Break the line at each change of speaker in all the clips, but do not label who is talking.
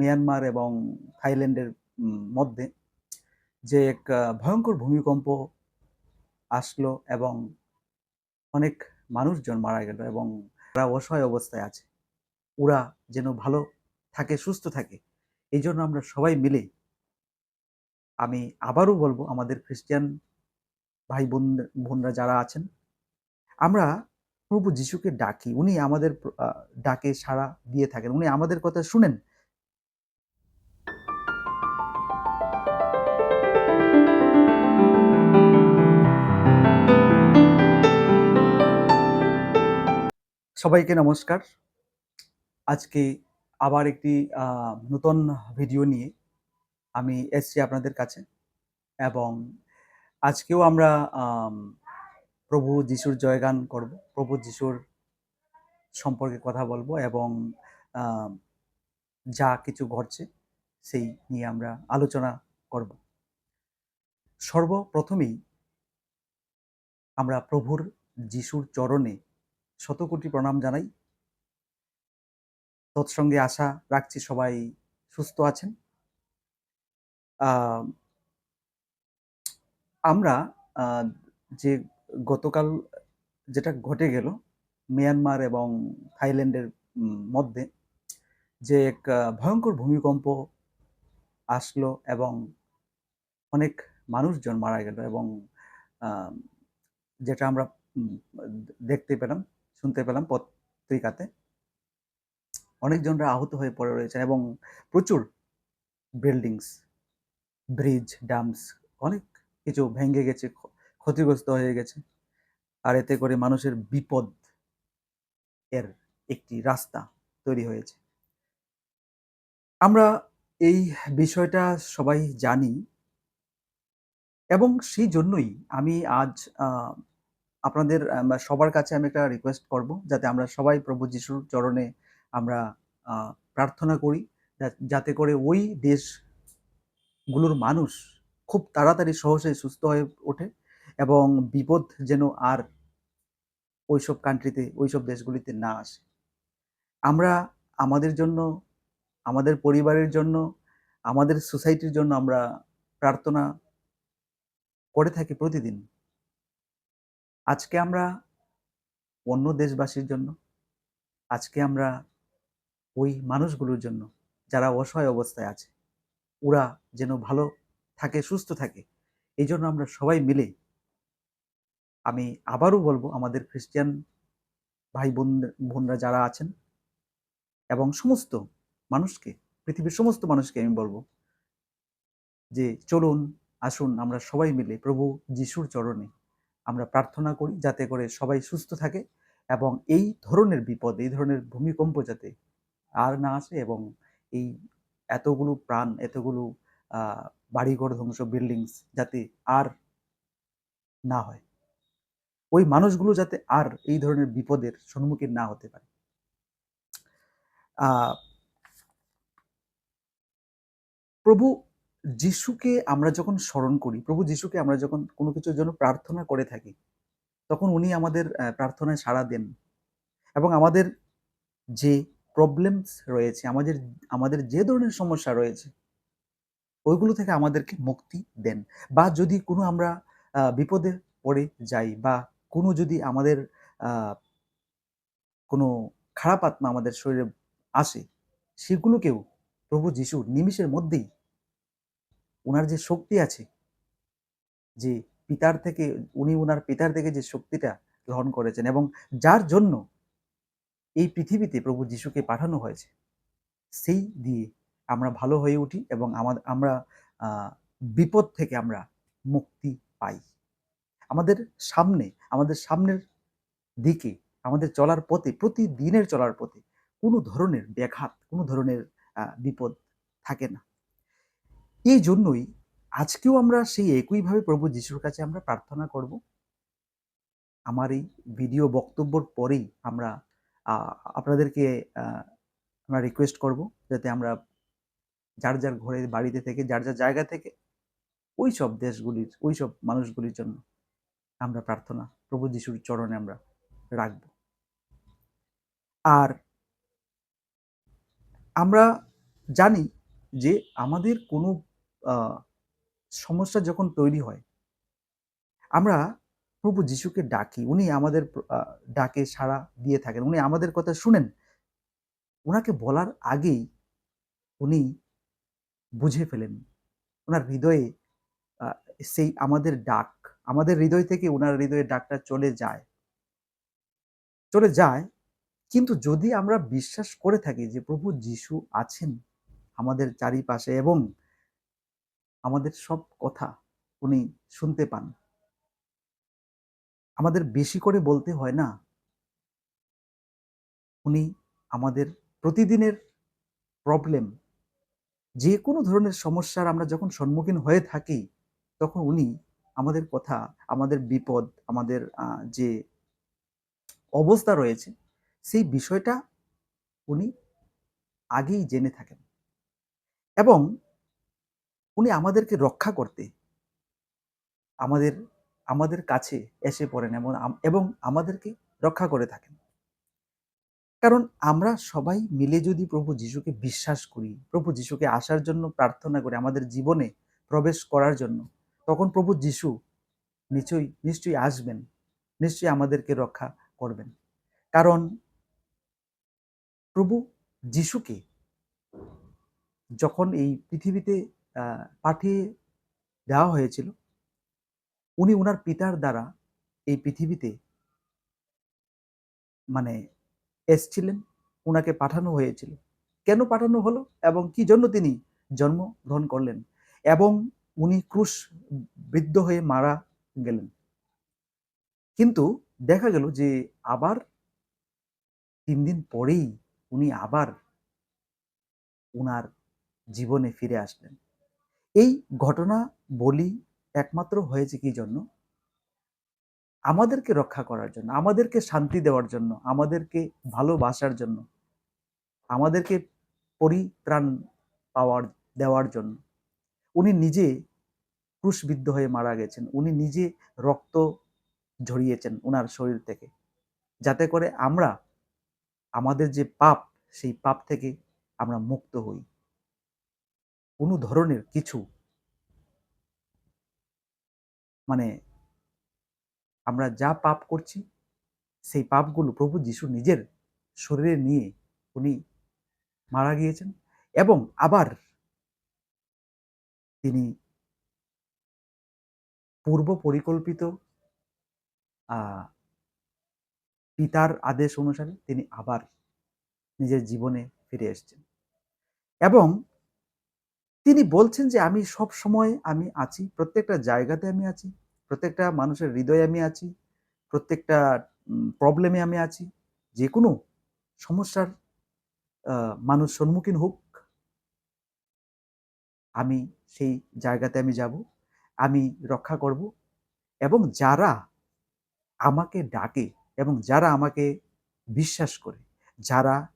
Myanmar এবং থাইল্যান্ডের মধ্যে যে এক ভয়ঙ্কর ভূমিকম্প আসলো এবং অনেক মানুষজন মারা গেল এবং তারা অসহায় অবস্থায় আছে। ওরা যেন ভালো থাকে, সুস্থ থাকে। এই জন্য আমরা সবাই মিলে আমি আবারও বলব আমাদের খ্রিস্টিয়ান ভাই বোন বোনরা যারা আছেন, আমরা প্রভু যিশুকে ডাকি। উনি আমাদের ডাকে সাড়া দিয়ে থাকেন। উনি আমাদের কথা শুনেন। সবাইকে নমস্কার। আজকে আবার একটি নতুন ভিডিও নিয়ে আমি এসছি আপনাদের কাছে এবং আজকেও আমরা প্রভু যিশুর জয়গান করব। প্রভু যিশুর সম্পর্কে কথা বলব এবং যা কিছু ঘটছে সেই নিয়ে আমরা আলোচনা করব। সর্বপ্রথমেই আমরা প্রভুর যিশুর চরণে শতকোটি প্রণাম জানাই। তৎসঙ্গে আশা রাখছি সবাই সুস্থ আছেন। আমরা যে গতকাল যেটা ঘটে গেল মিয়ানমার এবং থাইল্যান্ডের মধ্যে যে এক ভয়ঙ্কর ভূমিকম্প আসলো এবং অনেক মানুষজন মারা গেল এবং যেটা আমরা দেখতে পেলাম, শুনতে পেলাম পত্রিকাতে। অনেকজনরা আহত হয়ে পড়ে রয়েছেন এবং প্রচুর বিল্ডিংস, ব্রিজ, ডাম্পস অনেক কিছু ভেঙে গেছে, ক্ষতিগ্রস্ত হয়ে গেছে। আর এতে করে মানুষের বিপদ এর একটি রাস্তা তৈরি হয়েছে। আমরা এই বিষয়টা সবাই জানি এবং সেই জন্যই আমি আজ আপনাদের সবার কাছে আমি একটা রিকোয়েস্ট করব যাতে আমরা সবাই প্রভু যিশুর চরণে আমরা প্রার্থনা করি। যাতে করে ওই দেশগুলোর মানুষ খুব তাড়াতাড়ি সহজে সুস্থ হয়ে ওঠে এবং বিপদ যেন আর ওইসব কান্ট্রিতে, ওইসব দেশগুলিতে না আসে। আমরা আমাদের জন্য, আমাদের পরিবারের জন্য, আমাদের সোসাইটির জন্য আমরা প্রার্থনা করে থাকি প্রতিদিন। আজকে আমরা অন্য দেশবাসীর জন্য, আজকে আমরা ওই মানুষগুলোর জন্য যারা অসহায় অবস্থায় আছে। ওরা যেন ভালো থাকে, সুস্থ থাকে। এইজন্য আমরা সবাই মিলে আমি আবারও বলব আমাদের খ্রিস্টিয়ান ভাই বোন বোনরা যারা আছেন এবং সমস্ত মানুষকে, পৃথিবীর সমস্ত মানুষকে আমি বলব যে চলুন, আসুন আমরা সবাই মিলে প্রভু যিশুর চরণে আমরা প্রার্থনা করি যাতে করে সবাই সুস্থ থাকে এবং এই ধরনের বিপদ, এই ধরনের ভূমিকম্প যাতে আর না আসে এবং এই এতগুলো প্রাণ, এতগুলো বাড়িঘর ধ্বংস, বিল্ডিংস যাতে আর না হয়। ওই মানুষগুলো যাতে আর এই ধরনের বিপদের সম্মুখীন না হতে পারে। প্রভু যিশুকে আমরা যখন স্মরণ করি, প্রভু যিশুকে আমরা যখন কোনো কিছুর জন্য প্রার্থনা করে থাকি, তখন উনি আমাদের প্রার্থনায় সাড়া দেন এবং আমাদের যে প্রবলেমস রয়েছে, আমাদের আমাদের যে ধরনের সমস্যা রয়েছে, ওইগুলো থেকে আমাদেরকে মুক্তি দেন। বা যদি কোনো আমরা বিপদে পড়ে যাই বা কোনো যদি আমাদের কোনো খারাপ আত্মা আমাদের শরীরে আসে, সেগুলোকেও প্রভু যিশু নিমিষের মধ্যেই উনার যে শক্তি আছে, যে পিতার থেকে উনি ওনার পিতার থেকে যে শক্তিটা গ্রহণ করেছেন এবং যার জন্য এই পৃথিবীতে প্রভু যিশুকে পাঠানো হয়েছে, সেই দিয়ে আমরা ভালো হয়ে উঠি এবং আমাদ আমরা বিপদ থেকে আমরা মুক্তি পাই। আমাদের সামনে, আমাদের সামনের দিকে, আমাদের চলার পথে, প্রতিদিনের চলার পথে কোনো ধরনের ব্যাঘাত, কোনো ধরনের বিপদ থাকে না। এই জন্যই আজকেও আমরা সেই একইভাবে প্রভু যিশুর কাছে আমরা প্রার্থনা করব। আমার এই ভিডিও বক্তব্যর পরেই আমরা আপনাদেরকে আমরা রিকোয়েস্ট করব যাতে আমরা যার, যার ঘরে বাড়িতে থেকে, যার, যার জায়গা থেকে ওই সব দেশগুলির, ওই সব মানুষগুলির জন্য আমরা প্রার্থনা প্রভু যিশুর চরণে আমরা রাখব। আর আমরা জানি যে আমাদের কোনো সমস্যা যখন তৈরি হয় আমরা প্রভু যিশুকে ডাকি। উনি আমাদের ডাকে সাড়া দিয়ে থাকেন। উনি আমাদের কথা শুনেন। ওনাকে বলার আগেই উনি বুঝে ফেলেন। ওনার হৃদয়ে সেই আমাদের ডাক, আমাদের হৃদয় থেকে ওনার হৃদয়ের ডাকটা চলে যায়। চলে যায় কিন্তু যদি আমরা বিশ্বাস করে থাকি যে প্রভু যিশু আছেন আমাদের চারিপাশে এবং আমাদের সব কথা উনি শুনতে পান। আমাদের বেশি করে বলতে হয় না। উনি আমাদের প্রতিদিনের প্রবলেম যেকোনো ধরনের সমস্যার আমরা যখন সম্মুখীন হয়ে থাকি, তখন উনি আমাদের কথা, আমাদের বিপদ, আমাদের যে অবস্থা রয়েছে, সেই বিষয়টা উনি আগেই জেনে থাকেন। এবং উনি আমাদেরকে রক্ষা করতে আমাদের আমাদের কাছে এসে পড়েন এবং এবং আমাদেরকে রক্ষা করে থাকেন। কারণ আমরা সবাই মিলে যদি প্রভু যিশুকে বিশ্বাস করি, প্রভু যিশুকে আসার জন্য প্রার্থনা করি আমাদের জীবনে প্রবেশ করার জন্য, তখন প্রভু যিশু নিশ্চয়ই নিশ্চয়ই আসবেন। নিশ্চয়ই আমাদেরকে রক্ষা করবেন। কারণ প্রভু যিশুকে যখন এই পৃথিবীতে পাঠিয়ে দেওয়া হয়েছিল, উনি ওনার পিতার দ্বারা এই পৃথিবীতে মানে এসছিলেন, ওনাকে পাঠানো হয়েছিল। কেন পাঠানো হলো এবং কি জন্য তিনি জন্মগ্রহণ করলেন এবং উনি ক্রুশ বৃদ্ধ হয়ে মারা গেলেন। কিন্তু দেখা গেল যে আবার তিন দিন পরেই উনি আবার উনার জীবনে ফিরে আসলেন। এই ঘটনা বলি একমাত্র হয়েছে কি জন্য? আমাদেরকে রক্ষা করার জন্য, আমাদেরকে শান্তি দেওয়ার জন্য, আমাদেরকে ভালোবাসার জন্য, আমাদেরকে পরিত্রাণ পাওয়ার দেওয়ার জন্য। উনি নিজে ক্রুশবিদ্ধ হয়ে মারা গেছেন। উনি নিজে রক্ত ঝরিয়েছেন উনার শরীর থেকে। যাতে করে আমরা আমাদের যে পাপ, সেই পাপ থেকে আমরা মুক্ত হই। কোনো ধরনের কিছু মানে আমরা যা পাপ করছি, সেই পাপগুলো প্রভু যিশু নিজের শরীরে নিয়ে উনি মারা গিয়েছেন এবং আবার তিনি পূর্ব পরিকল্পিত পিতার আদেশ অনুসারে তিনি আবার নিজের জীবনে ফিরে এসেছেন। এবং তিনি বলছেন যে, "আমি সবসময় আমি আছি। প্রত্যেকটা জায়গাতে আমি আছি। প্রত্যেকটা মানুষের হৃদয়ে আমি আছি। প্রত্যেকটা প্রবলেমে আমি আছি। যে কোনো সমস্যার মানুষ সম্মুখীন হোক, আমি সেই জায়গাতে আমি যাব। আমি রক্ষা করব এবং যারা আমাকে ডাকে এবং যারা আমাকে বিশ্বাস করে, যারা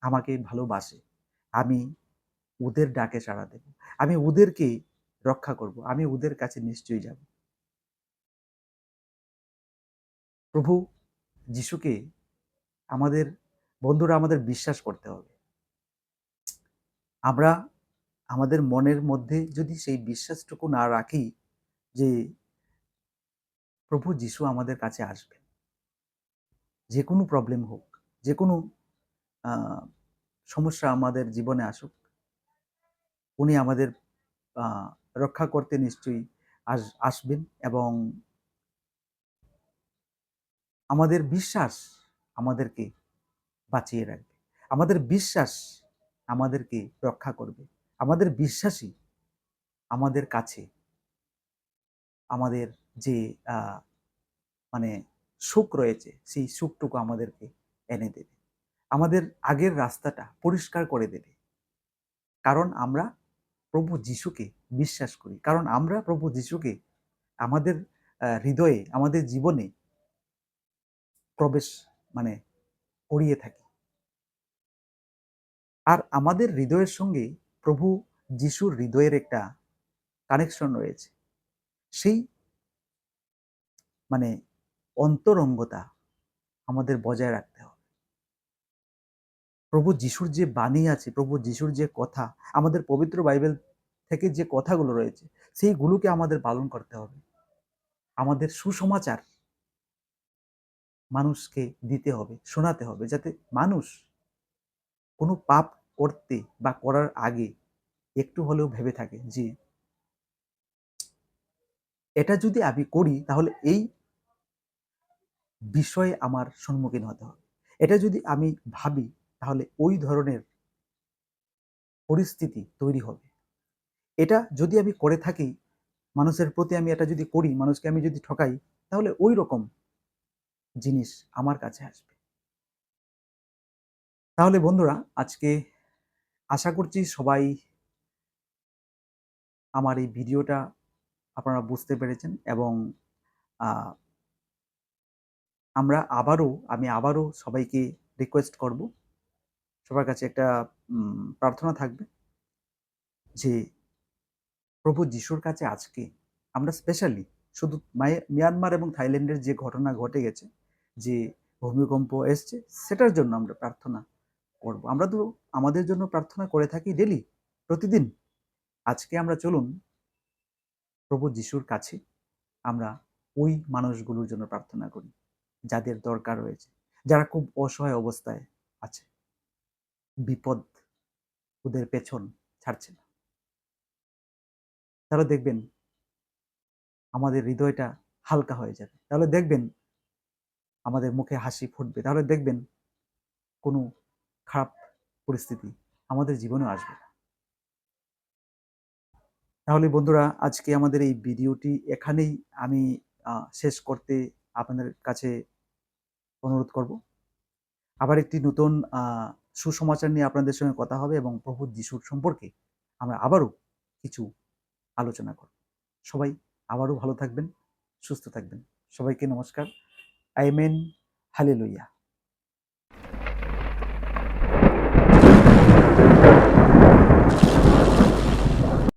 আমাকে ভালোবাসে, আমি ওদের ডাকে সাড়া দেব। আমি ওদেরকে রক্ষা করব। আমি ওদের কাছে নিশ্চয়ই যাব।" প্রভু যিশুকে আমাদের বন্ধুরা আমাদের বিশ্বাস করতে হবে। আমরা আমাদের মনের মধ্যে যদি সেই বিশ্বাসটুকু না রাখি যে প্রভু যিশু আমাদের কাছে আসবেন। যেকোনো প্রবলেম হোক, যেকোনো আ সমস্যা আমাদের জীবনে আসুক, উনি আমাদের রক্ষা করতে নিশ্চয়ই আস আসবেন এবং আমাদের বিশ্বাস আমাদেরকে বাঁচিয়ে রাখবে। আমাদের বিশ্বাস আমাদেরকে রক্ষা করবে। আমাদের বিশ্বাসই আমাদের কাছে আমাদের যে মানে সুখ রয়েছে, সেই সুখটুকু আমাদেরকে এনে দেবে। আমাদের আগের রাস্তাটা পরিষ্কার করে দেবে। কারণ আমরা প্রভু যিশুকে বিশ্বাস করি। কারণ আমরা প্রভু যিশুকে আমাদের হৃদয়ে, আমাদের জীবনে প্রবেশ মানে করিয়ে থাকি। আর আমাদের হৃদয়ের সঙ্গে প্রভু যিশুর হৃদয়ের একটা কানেকশন রয়েছে। সেই মানে অন্তরঙ্গতা আমাদের বজায় রাখতে হবে। প্রভু যিশুর যে বাণী আছে, প্রভু যিশুর যে কথা, আমাদের পবিত্র বাইবেল থেকে যে কথাগুলো রয়েছে, সেইগুলোকে আমাদের পালন করতে হবে। আমাদের সুসমাচার মানুষকে দিতে হবে, শোনাতে হবে, যাতে মানুষ কোনো পাপ করতে বা করার আগে একটু হলেও ভেবে থাকে যে, এটা যদি আমি করি, তাহলে এই বিষয়ে আমার সম্মুখীন হতে হবে। এটা যদি আমি ভাবি তাহলে ওই ধরনের পরিস্থিতি তৈরি হবে। এটা যদি আমি করে থাকি, মানুষের প্রতি আমি এটা যদি করি, মানুষকে আমি যদি ঠকাই, তাহলে ওই রকম জিনিস আমার কাছে আসবে। তাহলে বন্ধুরা, আজকে আশা করছি সবাই আমার এই ভিডিওটা আপনারা বুঝতে পেরেছেন এবং আমরা আবারও, আমি আবারও সবাইকে রিকোয়েস্ট করব সবার কাছে একটা প্রার্থনা থাকবে? যে প্রভু যিশুর কাছে আজকে আমরা স্পেশালি শুধু মিয়ানমার এবং থাইল্যান্ডের যে ঘটনা ঘটে গেছে, যে ভূমিকম্প এসছে, সেটার জন্য আমরা প্রার্থনা করব। আমরা তো আমাদের জন্য প্রার্থনা করে থাকি ডেলি প্রতিদিন। আজকে আমরা চলুন প্রভু যিশুর কাছে আমরা ওই মানুষগুলোর জন্য প্রার্থনা করি, যাদের দরকার রয়েছে, যারা খুব অসহায় অবস্থায় আছে। বিপদ ওদের পেছন ছাড়ছে না। তাহলে দেখবেন আমাদের হৃদয়টা হালকা হয়ে যাবে। তাহলে দেখবেন আমাদের মুখে হাসি ফুটবে। তাহলে দেখবেন কোনো খারাপ পরিস্থিতি আমাদের জীবনে আসবে না। তাহলে বন্ধুরা, আজকে আমাদের এই ভিডিওটি এখানেই আমি শেষ করতে আপনাদের কাছে অনুরোধ করব। আবার একটি নতুন সুসমাচার নিয়ে আপনাদের সঙ্গে কথা হবে এবং প্রভু যিশুর সম্পর্কে আমরা আবারও কিছু আলোচনা করব। সবাই আবারও ভালো থাকবেন, সুস্থ থাকবেন। সবাইকে নমস্কার। আইমেন হালে লইয়া